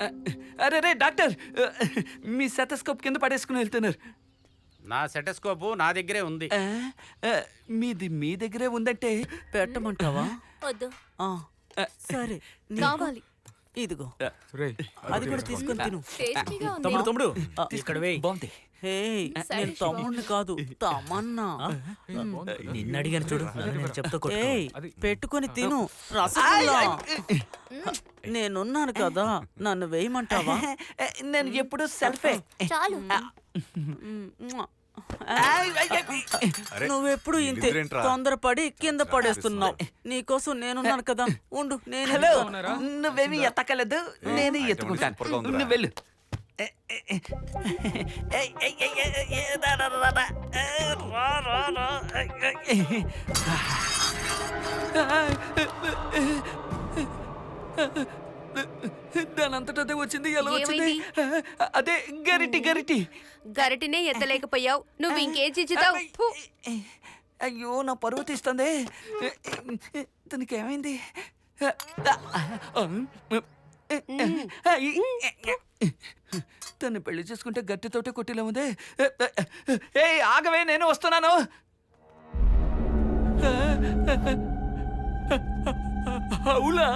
అరే రే డాక్టర్ మీ సెటస్కోప్ కింద పడేసుకుని వెళ్తున్నారు. నా సెటస్కోపు నా దగ్గరే ఉంది. మీది మీ దగ్గరే ఉందంటే పెట్టమంటావా? వద్దు. ఆ, సరే కావాలి. ఇదిగో. అది కూడా తీసుకొని తిను. టేస్టీగా ఉంది. తమ్ముడు తమ్ముడు. ఇక్కడ వేయి. బాగుంది. హే నేను తమ్ముడిని కాదు తమన్నా. నిన్ను అడిగాను చూడు. చెప్తా పెట్టుకొని తిను. రసగుల్లా. నేనున్నాను కదా నన్ను వేయమంటావా? నేను ఎప్పుడు సెల్ఫే. చాలు. నువ్వెప్పుడు ఇంతే? తొందరపడి కింద పడేస్తున్నావు. నీకోసం నేనున్నాను కదా. ఉండు నేను. నువ్వేమీ ఎత్తకలేదు? నేనే ఎత్తుకుంటాను. నువ్వు వెళ్ళు. రా, రా, రా, రా. ఏ, రా, రా, రా. ఏయ్, ఏయ్. దానంతట అదే వచ్చింది ఎలా వచ్చింది అదే గరిటి గరిటి గరిటినే ఎత్తలేకపోయావు నువ్వు ఇంకేం చిచ్చుతావు. అయ్యో నా పరువు తీస్తుంది తనకి ఏమైంది తను పెళ్ళి చేసుకుంటే గట్టితోటే కొట్టిలా ఉంది ఏ ఆగవే నేను వస్తున్నాను అవులా